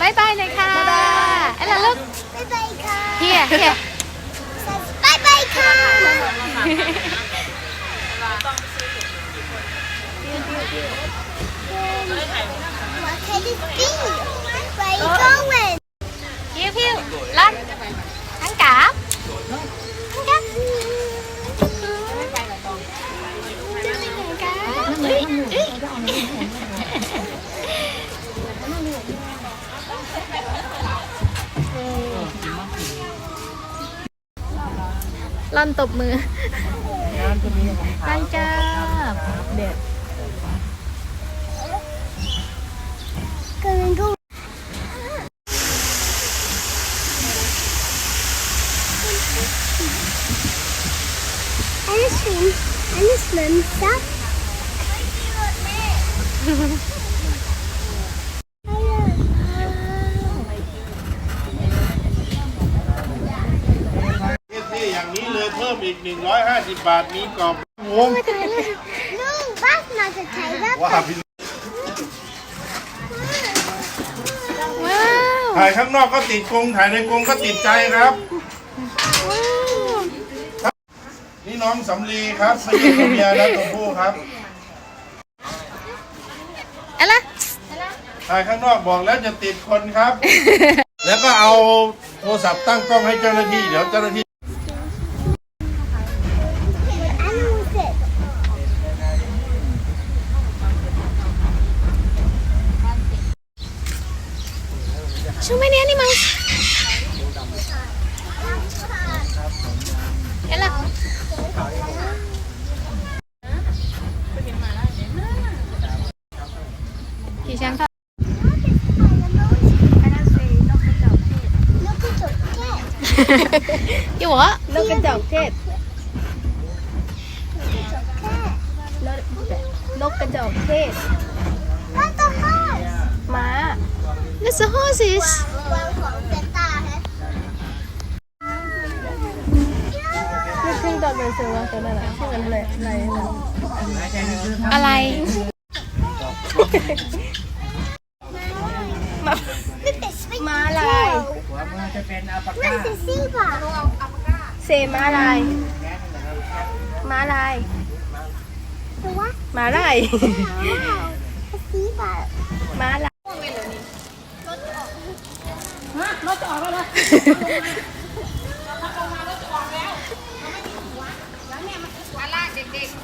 บายบายหน่อยค่ะเอ็นล่ะลูก บ๊ายบายค่ะเฮียเฮียบ๊ายบายค่ะ What can it be? Where ลอนตบมือลันจ้าเด็ด Going go. Eine Schwimm, eine Schwimmsack. ที่ เลยเพิ่มอีก 150 บาทมีกรอบงง Nu, was man ska ta ว่าพี่ว้าว ถ่ายข้างนอกก็ติดกรงถ่ายในกรงก็ติดใจครับ ว้าว นี่น้องสำลีครับไม่ใช่ตัวเมียนะตัวผู้ครับ อะไร ถ่ายข้างนอกบอกแล้วจะติดคนครับ แล้วก็เอาโทรศัพท์ตั้งกล้องให้เจ้าหน้าที่ เดี๋ยวเจ้าหน้าที่ ชูไม่เนี้ยนี่มั้งเอล่ะกี่ช้างเท่าอยู่เหรอนกกระจอกเทศนกกระจอกเทศ What the horse? ม้า That's a horses วางของเซนต้าฮะนี่ขึ้นตอนเป็นเซอร์ว่าตัวนั้นแหละชื่อมันอะไรอะไรอะไรม้าลาย Where's the zebra? เซม้าลาย รถจะออกแล้วนะลงมารถจออแล้วมันไม่มีหัวแล้วเนี่ยมันหัวลากเด็กๆ